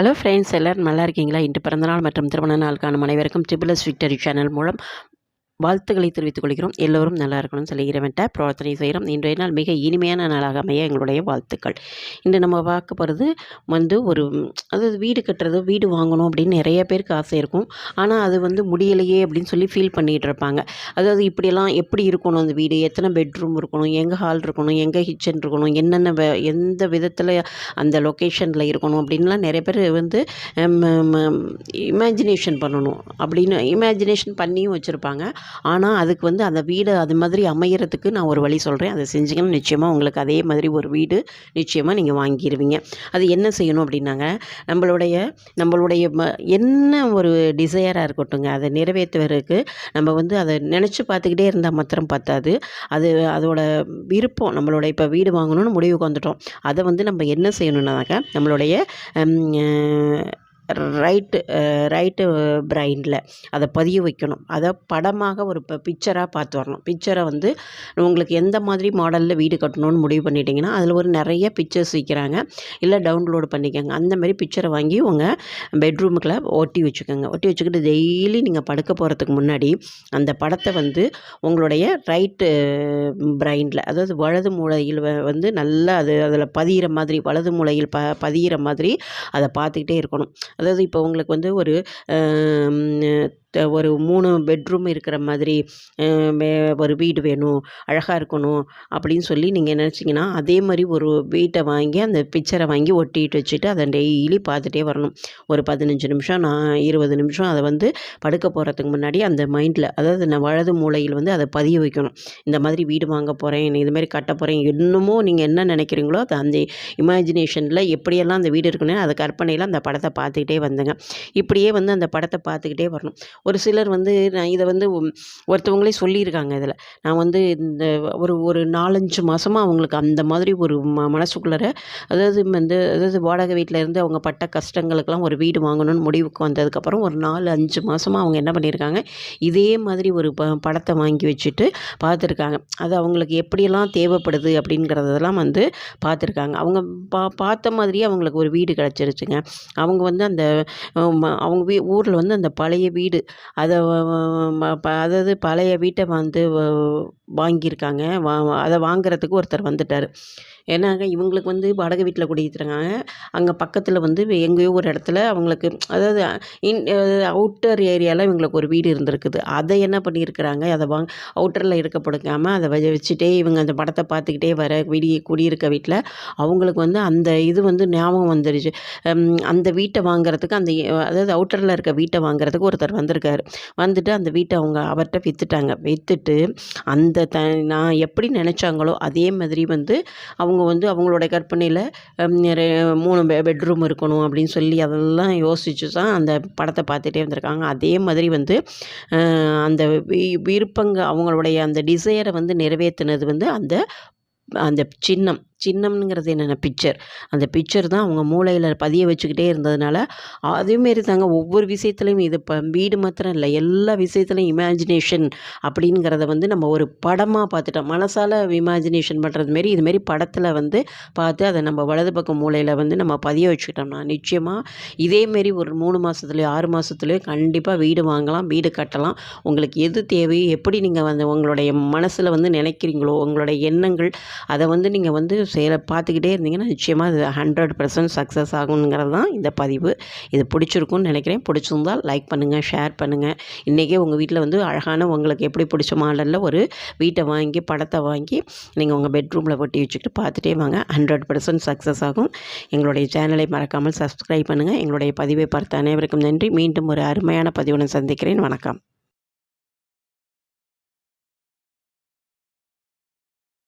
Hello friends எல்லோரும் நல்லா இருக்கீங்களா? இன்று பிறந்தநாள் மற்றும் திருமண நாளுக்கான அனைவருக்கும் ட்ரிபிளஸ் விக்டரி சேனல் மூலம் வாழ்த்துக்களை தெரிவித்துக் கொள்கிறோம். எல்லோரும் நல்லா இருக்கணும்னு சொல்லி இறைவன்ட்ட பிரார்த்தனை செய்கிறோம். இன்றைய நாள் மிக இனிமையான நாளாக அமைய எங்களுடைய வாழ்த்துக்கள். இன்று நம்ம பார்க்க போகிறது வந்து ஒரு அதாவது வீடு கட்டுறது வீடு வாங்கணும் அப்படின்னு நிறைய பேருக்கு ஆசை இருக்கும். ஆனால் அது வந்து முடியலையே அப்படின்னு சொல்லி ஃபீல் பண்ணிகிட்டு இருப்பாங்க. அதாவது இப்படியெல்லாம் எப்படி இருக்கணும் அந்த வீடு? எத்தனை பெட்ரூம் இருக்கணும்? எங்கே ஹால் இருக்கணும்? எங்கே கிச்சன் இருக்கணும்? என்னென்ன எந்த விதத்தில் அந்த லொக்கேஷனில் இருக்கணும்? அப்படின்லாம் நிறைய பேர் வந்து இமேஜினேஷன் பண்ணணும். அப்படின்னு இமேஜினேஷன் பண்ணியும் வச்சுருப்பாங்க. ஆனால் அதுக்கு வந்து அந்த வீடு அது மாதிரி அமையறதுக்கு நான் ஒரு வழி சொல்கிறேன் அதை செஞ்சிங்கன்னா நிச்சயமாக உங்களுக்கு அதே மாதிரி ஒரு வீடு நிச்சயமாக நீங்கள் வாங்கிடுவீங்க அது என்ன செய்யணும் அப்படின்னாங்க நம்மளுடைய நம்மளுடைய ம என்ன ஒரு டிசையராக இருக்கட்டுங்க அதை நிறைவேற்றுவதற்கு நம்ம வந்து அதை நினச்சி பார்த்துக்கிட்டே இருந்தால் மாத்திரம் பத்தாது. அது அதோட விருப்பம் நம்மளோட இப்போ வீடு வாங்கணும்னு முடிவுக்கு வந்துட்டோம். அதை வந்து நம்ம என்ன செய்யணுன்னாக்க நம்மளுடைய ரைட்டு ரைட்டு பிரைனில் அதை பதிய வைக்கணும். அதை படமாக ஒரு இப்போ பிக்சராக பார்த்து வரணும். பிக்சரை வந்து உங்களுக்கு எந்த மாதிரி மாடலில் வீடு கட்டணும்னு முடிவு பண்ணிட்டீங்கன்னா அதில் ஒரு நிறைய பிக்சர்ஸ் விற்கிறாங்க இல்லை டவுன்லோடு பண்ணிக்கோங்க. அந்த மாதிரி பிக்சரை வாங்கி உங்கள் பெட்ரூமுக்குள்ளே ஒட்டி வச்சுக்கோங்க. ஒட்டி வச்சுக்கிட்டு டெய்லி நீங்கள் படுக்க போகிறதுக்கு முன்னாடி அந்த படத்தை வந்து உங்களுடைய ரைட்டு பிரைனில் அதாவது வலது மூளையில் வந்து நல்லா அது அதில் பதிகிற மாதிரி வலது மூளையில் ப பதிகிற மாதிரி அதை பார்த்துக்கிட்டே இருக்கணும். அதாவது இப்போ உங்களுக்கு வந்து ஒரு ஒரு மூணு பெட்ரூம் இருக்கிற மாதிரி ஒரு வீடு வேணும் அழகாக இருக்கணும் அப்படின்னு சொல்லி நீங்கள் நினச்சிங்கன்னா அதே மாதிரி ஒரு வீட்டை வாங்கி அந்த பிக்சரை வாங்கி ஒட்டிட்டு வச்சுட்டு அதை டெய்லி பார்த்துட்டே வரணும். ஒரு பதினஞ்சு நிமிஷம் நான் இருபது நிமிஷம் அதை வந்து படுக்க போகிறதுக்கு முன்னாடி அந்த மைண்டில் அதாவது நான் வலது மூலையில் வந்து அதை பதிய வைக்கணும். இந்த மாதிரி வீடு வாங்க போகிறேன் இதுமாரி கட்ட போகிறேன் இன்னமும் நீங்கள் என்ன நினைக்கிறீங்களோ அது அந்த இமேஜினேஷனில் எப்படியெல்லாம் அந்த வீடு இருக்குன்னு அதை கற்பனையில் அந்த படத்தை பார்த்துக்கிட்டே வந்துங்க இப்படியே வந்து அந்த படத்தை பார்த்துக்கிட்டே வரணும். ஒரு சிலர் வந்து நான் இதை வந்து ஒருத்தவங்களே சொல்லியிருக்காங்க இதில். நான் வந்து இந்த ஒரு ஒரு நாலஞ்சு மாதமாக அவங்களுக்கு அந்த மாதிரி ஒரு ம மனசுக்குள்ளார அதாவது வந்து அதாவது வாடகை வீட்டில் இருந்து அவங்க பட்ட கஷ்டங்களுக்கெல்லாம் ஒரு வீடு வாங்கணும்னு முடிவுக்கு வந்ததுக்கப்புறம் ஒரு நாலு அஞ்சு மாதமாக அவங்க என்ன பண்ணியிருக்காங்க இதே மாதிரி ஒரு ப படத்தை வாங்கி வச்சுட்டு பார்த்துருக்காங்க. அது அவங்களுக்கு எப்படியெல்லாம் தேவைப்படுது அப்படிங்கிறதெல்லாம் வந்து பார்த்துருக்காங்க. அவங்க பா பார்த்த மாதிரியே அவங்களுக்கு ஒரு வீடு கிடச்சிருச்சுங்க. அவங்க வந்து அந்த அவங்க வீ ஊரில் வந்து அந்த பழைய வீடு அதை அதாவது பழைய வீட்டை வந்து வாங்கியிருக்காங்க. வா அதை வாங்குறதுக்கு ஒருத்தர் வந்துட்டார். ஏன்னாங்க இவங்களுக்கு வந்து வாடகை வீட்டில் குடியிருக்கிறாங்க. அங்கே பக்கத்தில் வந்து எங்கேயோ ஒரு இடத்துல அவங்களுக்கு அதாவது இன் அவுட்டர் ஏரியாவில் இவங்களுக்கு ஒரு வீடு இருந்திருக்குது. அதை என்ன பண்ணியிருக்கிறாங்க? அதை வாங்க அவுட்டரில் இருக்க கொடுக்காமல் அதை வச்சுட்டே இவங்க அந்த படத்தை பார்த்துக்கிட்டே வர வீடி குடியிருக்க வீட்டில் அவங்களுக்கு வந்து அந்த இது வந்து ஞாபகம் வந்துடுச்சு அந்த வீட்டை வாங்குறதுக்கு அந்த அதாவது அவுட்டரில் இருக்க வீட்டை வாங்குறதுக்கு ஒருத்தர் வந்திருக்காரு. வந்துட்டு அந்த வீட்டை அவங்க அவர்கிட்ட விற்றுட்டாங்க விற்றுட்டு அந்த த நான் எப்படி நினச்சாங்களோ அதே மாதிரி வந்து அவங்க வந்து அவங்களோட கற்பனையில் மூணு பெ பெட்ரூம் இருக்கணும் அப்படின்னு சொல்லி அதெல்லாம் யோசிச்சு தான் அந்த படத்தை பார்த்துட்டே வந்திருக்காங்க. அதே மாதிரி வந்து அந்த விருப்பங்க அவங்களுடைய அந்த டிசையரை வந்து நிறைவேற்றினது வந்து அந்த அந்த சின்னம். சின்னம்ங்கிறது என்னென்ன பிக்சர் அந்த பிக்சர் தான் அவங்க மூளையில் பதிய வச்சுக்கிட்டே இருந்ததுனால அதேமாரி தாங்க ஒவ்வொரு விஷயத்துலையும் இது இப்போ வீடு மாத்திரம் இல்லை எல்லா விஷயத்துலையும் இமேஜினேஷன் அப்படிங்கிறத வந்து நம்ம ஒரு படமாக பார்த்துட்டோம். மனசால் இமேஜினேஷன் பண்ணுறது மாரி இதுமாரி படத்தில் வந்து பார்த்து அதை நம்ம வலது பக்கம் மூளையில் வந்து நம்ம பதிய வச்சுக்கிட்டோம்னா நிச்சயமாக இதேமாரி ஒரு மூணு மாதத்துலேயோ ஆறு மாதத்துலேயோ கண்டிப்பாக வீடு வாங்கலாம் வீடு கட்டலாம். உங்களுக்கு எது தேவையோ எப்படி நீங்கள் வந்து உங்களுடைய மனசில் வந்து நினைக்கிறீங்களோ உங்களுடைய எண்ணங்கள் அதை வந்து நீங்கள் வந்து செயலை பார்த்துக்கிட்டே இருந்தீங்கன்னா நிச்சயமாக இது ஹண்ட்ரட் பர்சன்ட் சக்ஸஸ் ஆகுங்கிறது தான் இந்த பதிவு. இது பிடிச்சிருக்குன்னு நினைக்கிறேன். பிடிச்சிருந்தால் லைக் பண்ணுங்கள் ஷேர் பண்ணுங்கள் இன்றைக்கே உங்கள் வீட்டில் வந்து அழகான உங்களுக்கு எப்படி பிடிச்ச மாடலில் ஒரு வீட்டை வாங்கி படத்தை வாங்கி நீங்கள் உங்கள் பெட்ரூமில் ஒட்டி வச்சுக்கிட்டு பார்த்துட்டே வாங்க. ஹண்ட்ரட் பர்சன்ட் சக்ஸஸ் ஆகும். எங்களுடைய சேனலை மறக்காமல் சப்ஸ்கிரைப் பண்ணுங்கள் எங்களுடைய பதிவை பார்த்த அனைவருக்கும் நன்றி. மீண்டும் ஒரு அருமையான பதிவுடன் சந்திக்கிறேன். வணக்கம்.